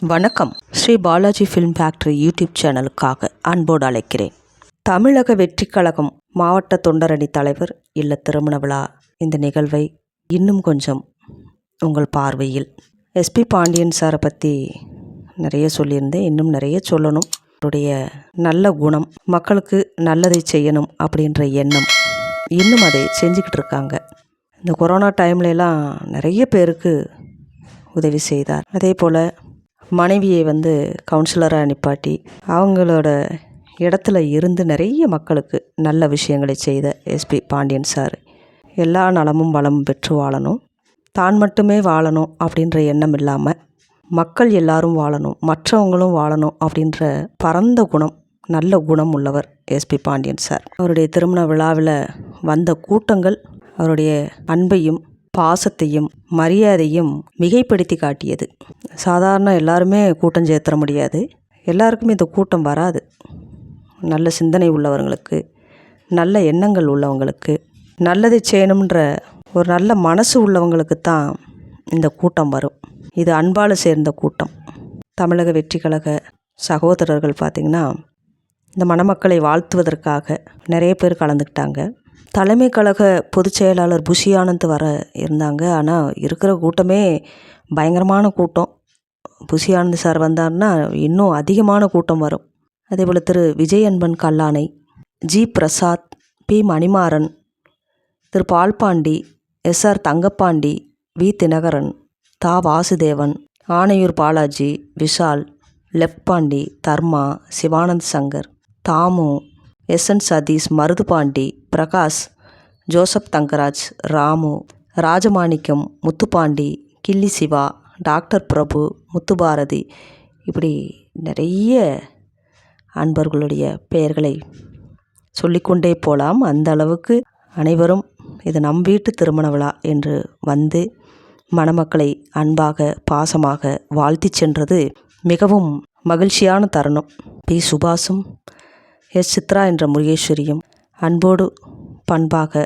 வணக்கம். Sri Balaji film factory YouTube சேனலுக்காக அன்போடு அழைக்கிறேன். தமிழக வெற்றி கழகம் மாவட்ட தொண்டரணி தலைவர் இல்ல திருமண விழா. இந்த நிகழ்வை இன்னும் கொஞ்சம் உங்கள் பார்வையில். எஸ்பி பாண்டியன் சாரை பற்றி நிறைய சொல்லியிருந்தேன். இன்னும் நிறைய சொல்லணும். அவருடைய நல்ல குணம் மக்களுக்கு நல்லதை செய்யணும் அப்படின்ற எண்ணம் இன்னும் அதை செஞ்சுக்கிட்டு இருக்காங்க. இந்த கொரோனா டைம்லலாம் நிறைய பேருக்கு உதவி செய்தார். அதே போல் மனைவியை வந்து கவுன்சிலராக நிப்பாட்டி அவங்களோட இடத்துல இருந்து நிறைய மக்களுக்கு நல்ல விஷயங்களை செய்த எஸ்பி பாண்டியன் சார் எல்லா நலமும் வளமும் பெற்று வாழணும். தான் மட்டுமே வாழணும் அப்படின்ற எண்ணம் இல்லாமல் மக்கள் எல்லாரும் வாழணும் மற்றவங்களும் வாழணும் அப்படின்ற பரந்த குணம் நல்ல குணம் உள்ளவர் எஸ்பி பாண்டியன் சார் அவருடைய திருமண விழாவில் வந்த கூட்டங்கள் அவருடைய அன்பையும் பாசத்தையும் மரியாதையும் மிகைப்படுத்தி காட்டியது. சாதாரண எல்லாருமே கூட்டம் சேர்த்துற முடியாது. எல்லாருக்குமே இந்த கூட்டம் வராது. நல்ல சிந்தனை உள்ளவர்களுக்கு நல்ல எண்ணங்கள் உள்ளவங்களுக்கு நல்லது செய்யணுன்ற ஒரு நல்ல மனசு உள்ளவங்களுக்கு தான் இந்த கூட்டம் வரும். இது அன்பால் சேர்ந்த கூட்டம். தமிழக வெற்றி கழக சகோதரர்கள் பார்த்திங்கன்னா இந்த மணமக்களை வாழ்த்துவதற்காக நிறைய பேர் கலந்துக்கிட்டாங்க. தலைமை கழக பொதுச் செயலாளர் புஷி ஆனந்த் வர இருந்தாங்க. ஆனால் இருக்கிற கூட்டமே பயங்கரமான கூட்டம். புஷி ஆனந்த் சார் வந்தார்னா இன்னும் அதிகமான கூட்டம் வரும். அதே போல் திரு விஜய் அன்பன் கல்லானை ஜி பிரசாத் பி மணிமாறன் திரு பால்பாண்டி எஸ்ஆர் தங்கப்பாண்டி வி தினகரன் தா Vasudevan Anaiyur Balaji Vishal left Pandi Dharma Sivanand Shankar Damu SN Sathish Maruthupandi Prakash Joseph Thangaraj Ramu Rajamanickam Muthupandi Gilli Siva doctor Prabhu Muthubharathi இப்படி நிறைய அன்பர்களுடைய பெயர்களை சொல்லிக்கொண்டே போகலாம் அந்த அளவுக்கு அனைவரும் இது நம் வீட்டு திருமண விழா என்று வந்து மணமக்களை அன்பாக பாசமாக வாழ்த்தி சென்றது மிகவும் மகிழ்ச்சியான தருணம். பி. சுபாஷும் எஸ் சித்ரா என்ற முருகேஸ்வரியும் அன்போடு பண்பாக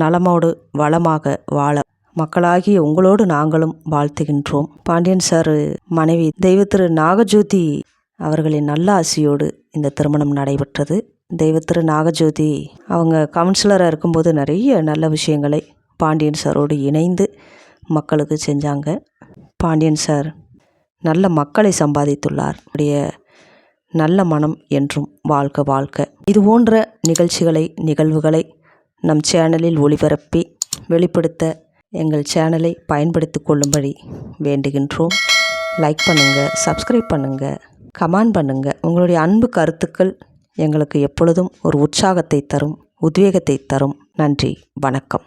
நலமோடு வளமாக வாழ மக்களாகிய உங்களோடு நாங்களும் வாழ்த்துகின்றோம். பாண்டியன் சார் மனைவி தெய்வ திரு நாகஜோதி அவர்களின் நல்ல ஆசியோடு இந்த திருமணம் நடைபெற்றது. தெய்வ திரு நாகஜோதி அவங்க கவுன்சிலராக இருக்கும்போது நிறைய நல்ல விஷயங்களை பாண்டியன் சாரோடு இணைந்து மக்களுக்கு செஞ்சாங்க. பாண்டியன் சார் நல்ல மக்களை சம்பாதித்துள்ளார். உடைய நல்ல மனம் என்றும் வாழ்க வாழ்க. இது போன்ற நிகழ்ச்சிகளை நிகழ்வுகளை நம் சேனலில் ஒளிபரப்பி வெளிப்படுத்த எங்கள் சேனலை பயன்படுத்தி கொள்ளும்படி வேண்டுகின்றோம். லைக் பண்ணுங்கள் சப்ஸ்கிரைப் பண்ணுங்கள் கமெண்ட் பண்ணுங்கள் உங்களுடைய அன்பு கருத்துக்கள் எங்களுக்கு எப்பொழுதும் ஒரு உற்சாகத்தை தரும் உத்வேகத்தை தரும். நன்றி வணக்கம்.